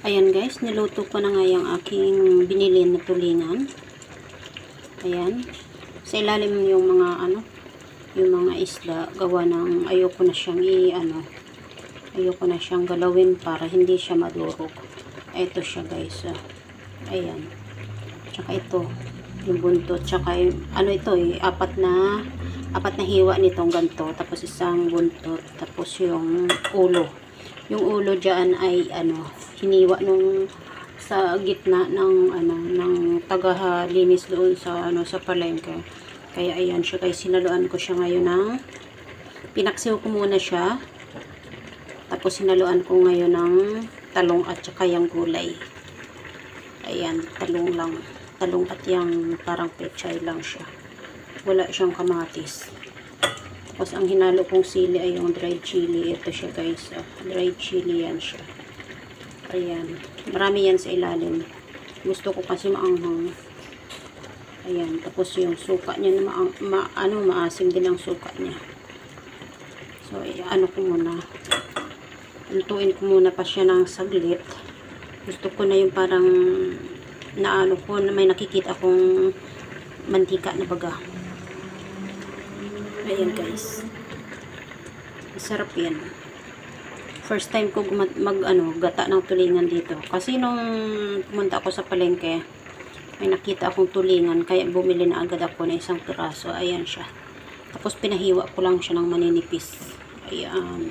Ayan guys, niluto ko na nga yung aking binili na tulingan. Ayan. Sa ilalim yung mga ano, yung mga isda, gawa ng ayoko na siyang i ano, ayoko na siyang galawin para hindi siya madurog. Ito siya guys. ah. Ayan. Tsaka ito, yung buntot. Tsaka yung, ano ito eh, apat na, apat na hiwa nitong ganto. Tapos isang buntot. Tapos yung ulo. Yung ulo dyan ay ano, hiniwa nung sa gitna ng ano ng tagalinis doon sa ano sa palengke. Kaya ayan siya guys, sinaluan ko siya ngayon ng pinaksiw ko muna siya. Tapos sinaluan ko ngayon ng talong at saka yung gulay. Ayan, talong lang. Talong at yung parang pechay lang siya. Wala siyang kamatis. Tapos ang hinalo kong sili ay yung dried chili. Ito siya guys. ah. dried chili yan siya. Ayan. Marami yan sa ilalim. Gusto ko kasi maanghang. Ayan. Tapos yung suka niya maang, ma, ano, maasim din ang suka niya. So, eh, ano ko muna. Lutuin ko muna pa siya ng saglit. Gusto ko na yung parang naano ko na may nakikita kong mantika na baga. Ayan guys. Masarap yan. First time ko guma- mag ano, gata ng tulingan dito. Kasi nung pumunta ako sa palengke, may nakita akong tulingan kaya bumili na agad ako ng isang piraso. Ayan siya. Tapos pinahiwa ko lang siya ng maninipis. Ayan.